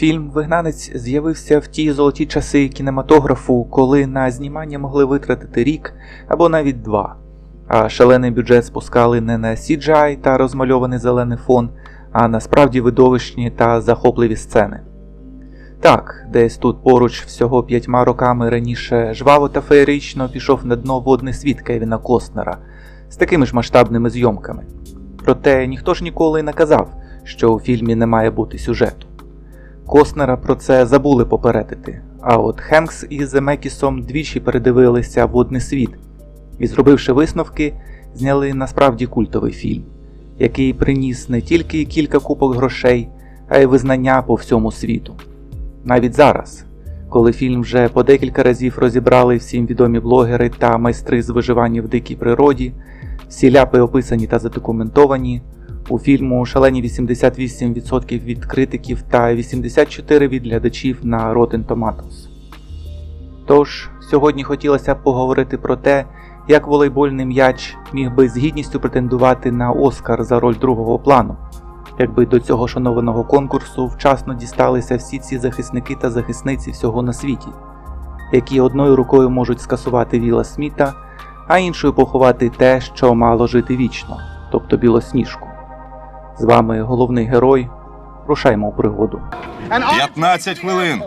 Фільм Вигнанець з'явився в ті золоті часи кінематографу, коли на знімання могли витратити рік або навіть два, а шалений бюджет спускали не на CGI та розмальований зелений фон, а на справді видовищні та захопливі сцени. Так, десь тут поруч всього п'ятьма роками раніше жваво та феєрично пішов на дно водний світ Кевіна Костнера з такими ж масштабними зйомками. Проте ніхто ж ніколи не казав, що у фільмі не має бути сюжету. Костнера про це забули попередити, а от Хенкс із Земекісом двічі передивилися водний світ і, зробивши висновки, зняли насправді культовий фільм, який приніс не тільки кілька купок грошей, а й визнання по всьому світу. Навіть зараз, коли фільм вже по декілька разів розібрали всім відомі блогери та майстри з виживання в дикій природі, всі ляпи описані та задокументовані. У фільму шалені 88% від критиків та 84% від глядачів на Rotten Tomatoes. Тож, сьогодні хотілося б поговорити про те, як волейбольний м'яч міг би з гідністю претендувати на Оскар за роль другого плану, якби до цього шанованого конкурсу вчасно дісталися всі ці захисники та захисниці всього на світі, які одною рукою можуть скасувати Віла Сміта, а іншою поховати те, що мало жити вічно, тобто білосніжку. З вами головний герой. Рушаймо у пригоду. 15 хвилин.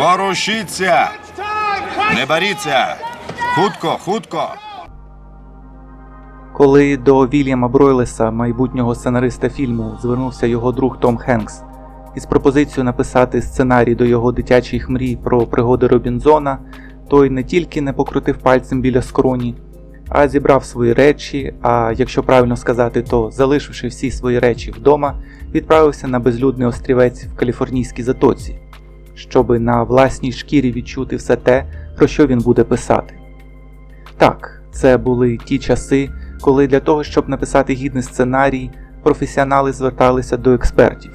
Ворушіться! Не боріться! Хутко, хутко! Коли до Вільяма Бройлеса, майбутнього сценариста фільму, звернувся його друг Том Хенкс із пропозицією написати сценарій до його дитячих мрій про пригоди Робінзона, той не тільки не покрутив пальцем біля скроні, а зібрав свої речі. А якщо правильно сказати, то залишивши всі свої речі вдома, відправився на безлюдний острівець в Каліфорнійській затоці, щоби на власній шкірі відчути все те, про що він буде писати. Так, це були ті часи, коли для того, щоб написати гідний сценарій, професіонали зверталися до експертів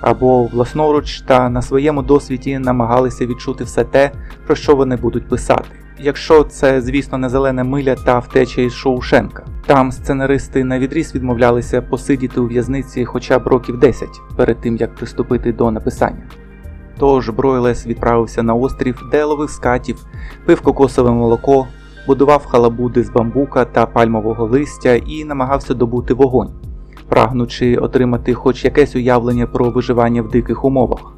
або власноруч та на своєму досвіді намагалися відчути все те, про що вони будуть писати. Якщо це, звісно, не зелена миля та втеча із Шоушенка. Там сценаристи на відріз відмовлялися посидіти у в'язниці хоча б років 10 перед тим як приступити до написання. Тож Бройлес відправився на острів, де ловив скатів, пив кокосове молоко, будував халабуди з бамбука та пальмового листя і намагався добути вогонь, прагнучи отримати хоч якесь уявлення про виживання в диких умовах.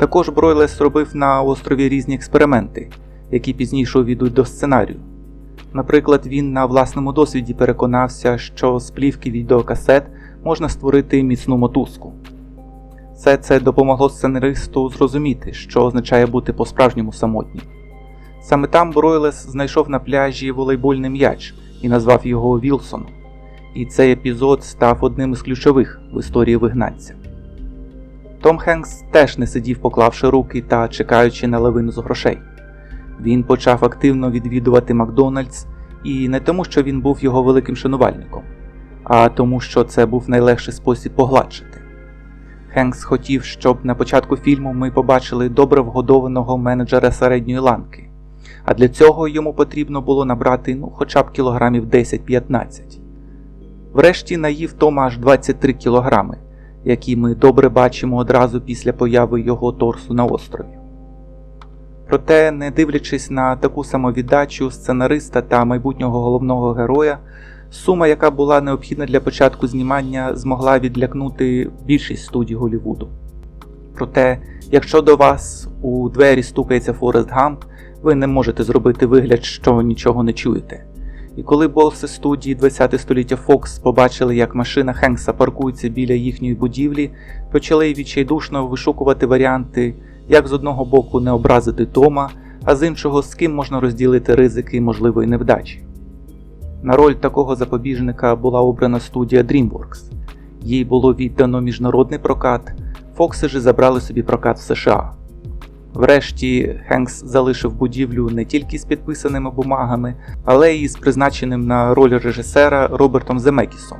Також Бройлес робив на острові різні експерименти, які пізніше увійдуть до сценарію. Наприклад, він на власному досвіді переконався, що з плівки відеокасет можна створити міцну мотузку. Все це допомогло сценаристу зрозуміти, що означає бути по-справжньому самотнім. Саме там Бройлес знайшов на пляжі волейбольний м'яч і назвав його Вілсоном, і цей епізод став одним із ключових в історії вигнанця. Том Хенкс теж не сидів, поклавши руки та чекаючи на лавину з грошей. Він почав активно відвідувати Макдональдс і не тому, що він був його великим шанувальником, а тому, що це був найлегший спосіб погладшити. Хенкс хотів, щоб на початку фільму ми побачили добре вгодованого менеджера середньої ланки, а для цього йому потрібно було набрати ну, хоча б кілограмів 10-15. Врешті наїв Тома аж 23 кілограми, які ми добре бачимо одразу після появи його торсу на острові. Проте, не дивлячись на таку самовіддачу сценариста та майбутнього головного героя, сума, яка була необхідна для початку знімання, змогла відлякнути більшість студій Голлівуду. Проте, якщо до вас у двері стукається Форест Гамп, ви не можете зробити вигляд, що нічого не чуєте. І коли боси студії 20 століття Fox побачили, як машина Хенкса паркується біля їхньої будівлі, почали відчайдушно вишукувати варіанти, як з одного боку не образити Тома, а з іншого з ким можна розділити ризики можливої невдачі. На роль такого запобіжника була обрана студія DreamWorks. Їй було віддано міжнародний прокат, Фокси ж забрали собі прокат в США. Врешті Хенкс залишив будівлю не тільки з підписаними бумагами, але й з призначеним на роль режисера Робертом Земекісом.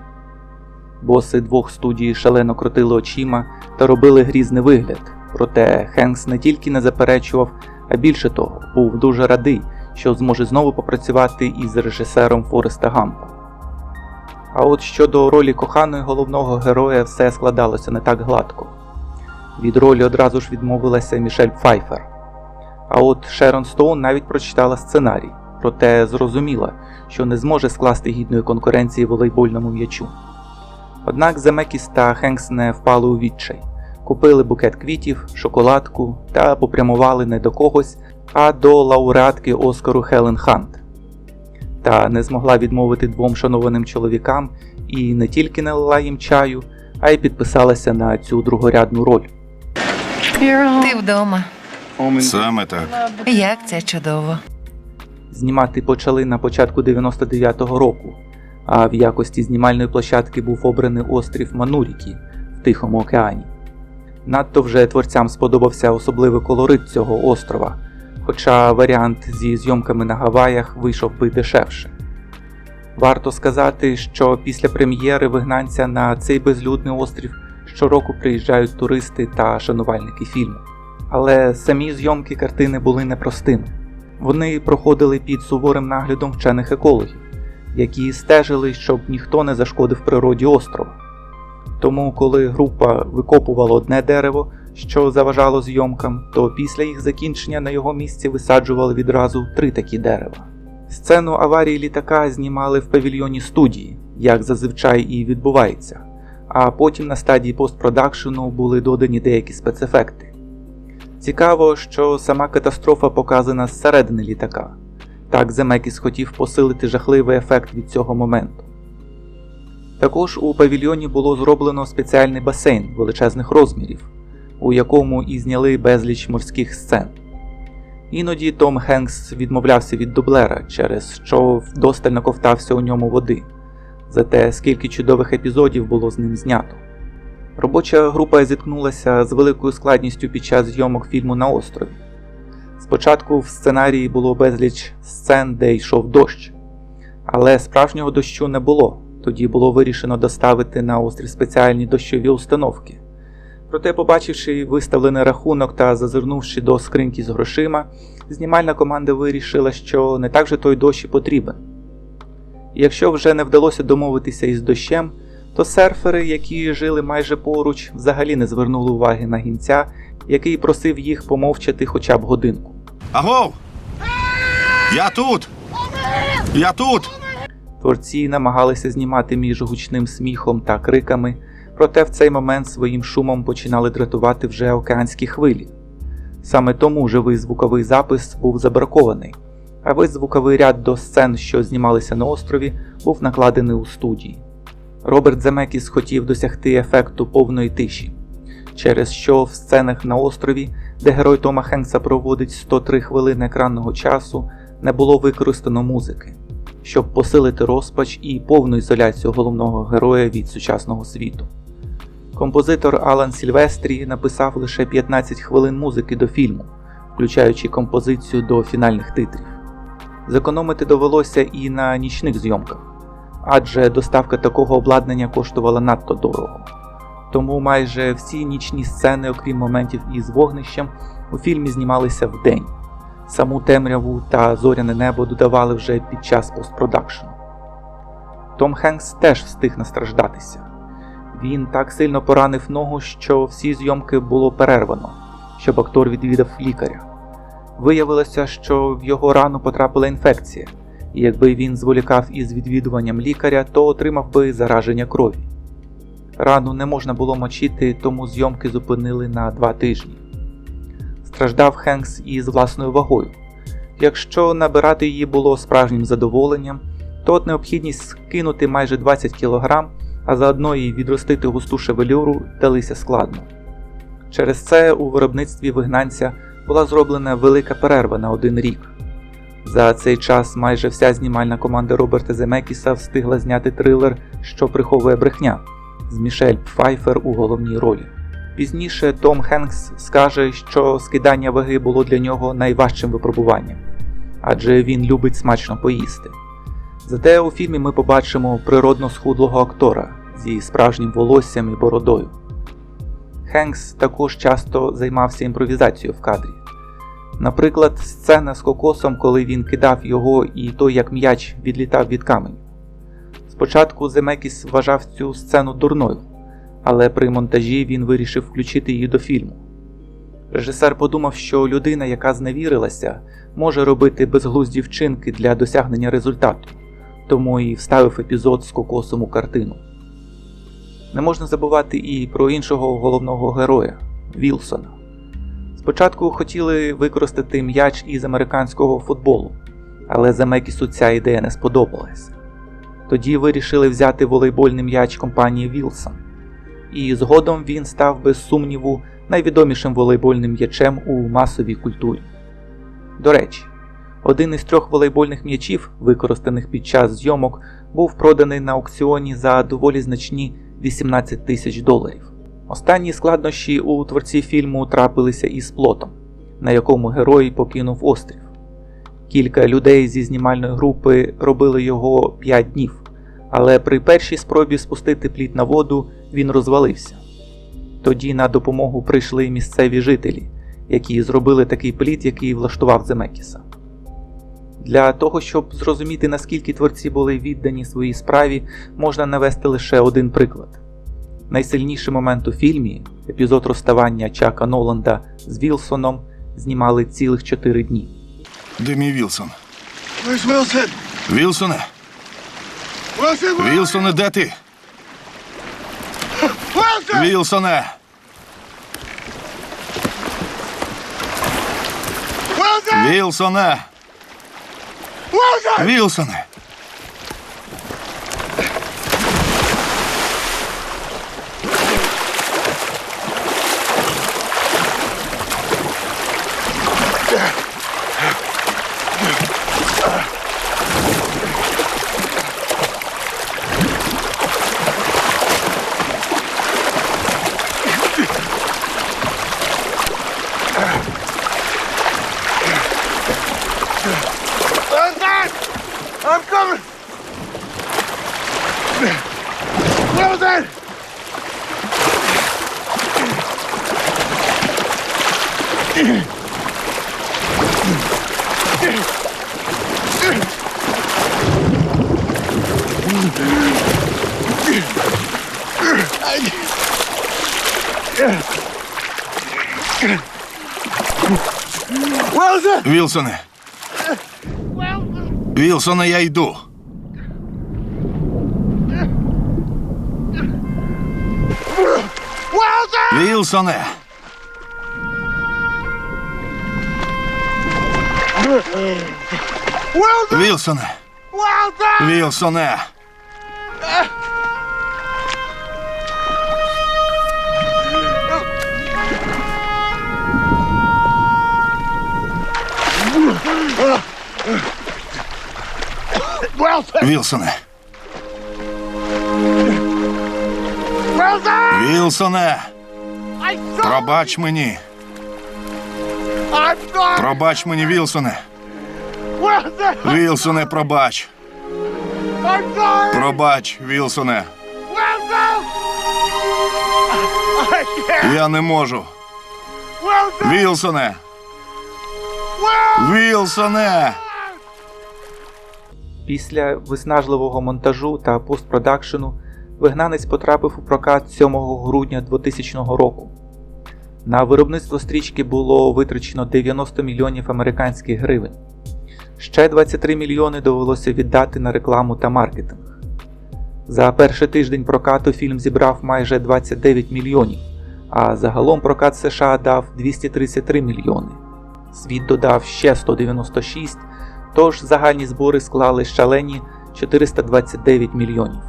Боси двох студій шалено крутили очима та робили грізний вигляд, проте Хенкс не тільки не заперечував, а більше того, був дуже радий, що зможе знову попрацювати із режисером Фореста Гампа. А от щодо ролі коханої головного героя все складалося не так гладко. Від ролі одразу ж відмовилася Мішель Пфайфер. А от Шерон Стоун навіть прочитала сценарій, проте зрозуміла, що не зможе скласти гідної конкуренції волейбольному м'ячу. Однак Земекіс та Хенкс не впали у відчай, купили букет квітів, шоколадку та попрямували не до когось, а до лауреатки Оскару Хелен Хант. Та не змогла відмовити двом шанованим чоловікам і не тільки налила їм чаю, а й підписалася на цю другорядну роль. Ти вдома. Саме так. Як це чудово. Знімати почали на початку 99-го року, а в якості знімальної площадки був обраний острів Манурікі в Тихому океані. Надто вже творцям сподобався особливий колорит цього острова, хоча варіант зі зйомками на Гаваях вийшов би дешевше. Варто сказати, що після прем'єри вигнанця на цей безлюдний острів щороку приїжджають туристи та шанувальники фільму. Але самі зйомки картини були непростими. Вони проходили під суворим наглядом вчених екологів, які стежили, щоб ніхто не зашкодив природі острова. Тому, коли група викопувала одне дерево, що заважало зйомкам, то після їх закінчення на його місці висаджували відразу три такі дерева. Сцену аварії літака знімали в павільйоні студії, як зазвичай і відбувається, а потім на стадії постпродакшену були додані деякі спецефекти. Цікаво, що сама катастрофа показана зсередини літака. Так Земекіс хотів посилити жахливий ефект від цього моменту. Також у павільйоні було зроблено спеціальний басейн величезних розмірів, у якому і зняли безліч морських сцен. Іноді Том Хенкс відмовлявся від дублера, через що вдосталь наковтався у ньому води. Зате скільки чудових епізодів було з ним знято. Робоча група зіткнулася з великою складністю під час зйомок фільму на острові. Спочатку в сценарії було безліч сцен, де йшов дощ, але справжнього дощу не було. Тоді було вирішено доставити на острів спеціальні дощові установки. Проте, побачивши виставлений рахунок та зазирнувши до скриньки з грошима, знімальна команда вирішила, що не так же той дощ і потрібен. Якщо вже не вдалося домовитися із дощем, то серфери, які жили майже поруч, взагалі не звернули уваги на гінця, який просив їх помовчати хоча б годинку. Агов! Я тут! Я тут! Творці намагалися знімати між гучним сміхом та криками, проте в цей момент своїм шумом починали дратувати вже океанські хвилі. Саме тому живий звуковий запис був забракований, а весь звуковий ряд до сцен, що знімалися на острові, був накладений у студії. Роберт Земекіс хотів досягти ефекту повної тиші, через що в сценах на острові, де герой Тома Хенкса проводить 103 хвилини екранного часу, не було використано музики, щоб посилити розпач і повну ізоляцію головного героя від сучасного світу. Композитор Алан Сільвестрі написав лише 15 хвилин музики до фільму, включаючи композицію до фінальних титрів. Зекономити довелося і на нічних зйомках адже доставка такого обладнання коштувала надто дорого. Тому майже всі нічні сцени, окрім моментів із вогнищем, у фільмі знімалися вдень. Саму темряву та зоряне небо додавали вже під час постпродакшену. Том Хенкс теж встиг настраждатися. Він так сильно поранив ногу, що всі зйомки було перервано, щоб актор відвідав лікаря. Виявилося, що в його рану потрапила інфекція, і якби він зволікав із відвідуванням лікаря, то отримав би зараження крові. Рану не можна було мочити, тому зйомки зупинили на два тижні. Страждав Хенкс із власною вагою. Якщо набирати її було справжнім задоволенням, то от необхідність скинути майже 20 кг, а заодно і відростити густу шевелюру далися складно. Через це у виробництві вигнанця була зроблена велика перерва на один рік. За цей час майже вся знімальна команда Роберта Земекіса встигла зняти трилер, що приховує брехня з Мішель Пфайфер у головній ролі. Пізніше Том Хенкс скаже, що скидання ваги було для нього найважчим випробуванням, адже він любить смачно поїсти. Зате у фільмі ми побачимо природно схудлого актора зі справжнім волоссям і бородою. Хенкс також часто займався імпровізацією в кадрі. Наприклад, сцена з кокосом, коли він кидав його і той, як м'яч, відлітав від каменю. Спочатку Земекіс вважав цю сцену дурною, але при монтажі він вирішив включити її до фільму. Режисер подумав, що людина, яка зневірилася, може робити безглузді вчинки для досягнення результату, тому і вставив епізод з кокосом у картину. Не можна забувати і про іншого головного героя Вілсона. Спочатку хотіли використати м'яч із американського футболу, але Земекісу ця ідея не сподобалась. Тоді вирішили взяти волейбольний м'яч компанії Вілсон, і згодом він став без сумніву найвідомішим волейбольним м'ячем у масовій культурі. До речі, один із трьох волейбольних м'ячів, використаних під час зйомок, був проданий на аукціоні за доволі значні 18 тисяч доларів. Останні складнощі у творці фільму трапилися із плотом, на якому герой покинув острів. Кілька людей зі знімальної групи робили його 5 днів, але при першій спробі спустити плід на воду він розвалився. Тоді на допомогу прийшли місцеві жителі, які зробили такий плід, який влаштував Земекіса. Для того, щоб зрозуміти, наскільки творці були віддані своїй справі, можна навести лише один приклад. Найсильніший момент у фільмі, епізод розставання Чака Ноланда з Вілсоном, знімали цілих 4 дні. Де мій Вілсон? Вілсоне? Вілсоне, де ти? Вілсоне! Вілсоне! Вілсоне! Wilson! Вілсоне! Вілсоне, я йду. Wilson! Вілсоне! Wilson! Вілсоне! Вілсоне! Пробач мені! Пробач мені, Вілсоне! Вілсоне, пробач! Пробач, Вілсоне! Я не можу! Вілсоне! Вілсоне! Після виснажливого монтажу та постпродакшену вигнанець потрапив у прокат 7 грудня 2000 року. На виробництво стрічки було витрачено 90 мільйонів американських гривень. Ще 23 мільйони довелося віддати на рекламу та маркетинг. За перший тиждень прокату фільм зібрав майже 29 мільйонів, а загалом прокат США дав 233 мільйони. Світ додав ще 196, тож загальні збори склали шалені 429 мільйонів.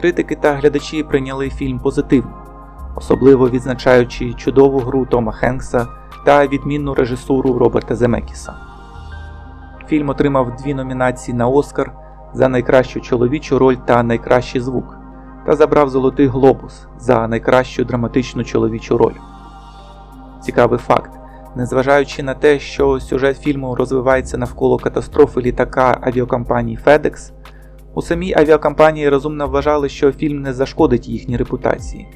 Критики та глядачі прийняли фільм позитивно, особливо відзначаючи чудову гру Тома Хенкса та відмінну режисуру Роберта Земекіса. Фільм отримав дві номінації на Оскар за найкращу чоловічу роль та найкращий звук, та забрав Золотий Глобус за найкращу драматичну чоловічу роль. Цікавий факт. Незважаючи на те, що сюжет фільму розвивається навколо катастрофи літака авіакомпанії FedEx, у самій авіакомпанії розумно вважали, що фільм не зашкодить їхній репутації.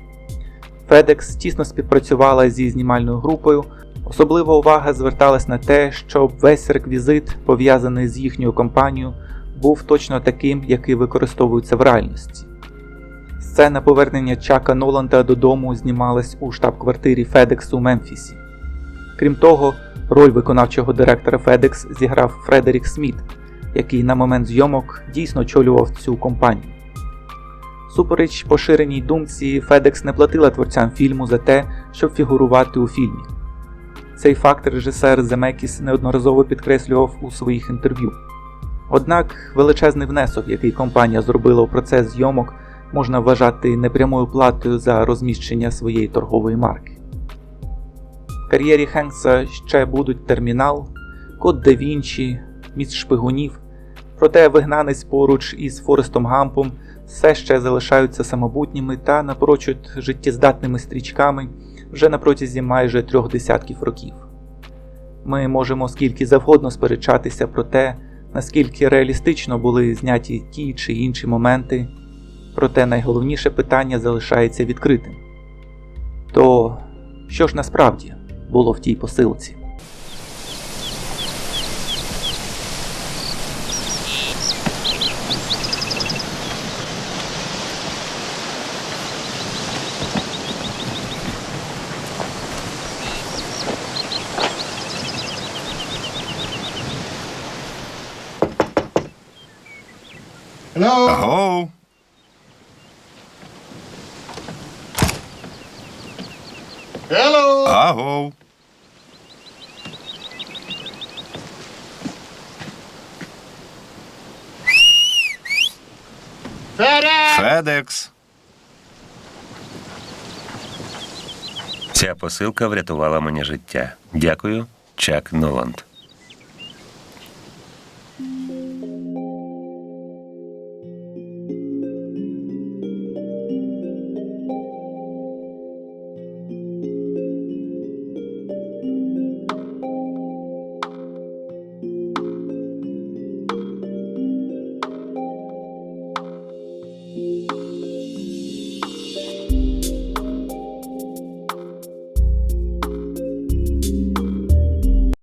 FedEx тісно співпрацювала зі знімальною групою, особлива увага зверталась на те, щоб весь реквізит, пов'язаний з їхньою компанією, був точно таким, який використовується в реальності. Сцена повернення Чака Ноланда додому знімалась у штаб-квартирі FedEx у Мемфісі. Крім того, роль виконавчого директора FedEx зіграв Фредерік Сміт, який на момент зйомок дійсно очолював цю компанію. Супереч поширеній думці, FedEx не платила творцям фільму за те, щоб фігурувати у фільмі. Цей факт режисер Земекіс неодноразово підкреслював у своїх інтерв'ю. Однак величезний внесок, який компанія зробила у процес зйомок, можна вважати непрямою платою за розміщення своєї торгової марки. Кар'єрі Хенкса ще будуть термінал, Код Да Вінчі, Міст шпигунів, проте вигнанець поруч із Форестом Гампом все ще залишаються самобутніми та напрочуд життєздатними стрічками вже на протязі майже трьох десятків років. Ми можемо скільки завгодно сперечатися про те, наскільки реалістично були зняті ті чи інші моменти, проте найголовніше питання залишається відкритим. То що ж насправді було в тій посилці? Hello? Агоу. FedEx! Ця посилка врятувала мені життя. Дякую, Чак Ноланд.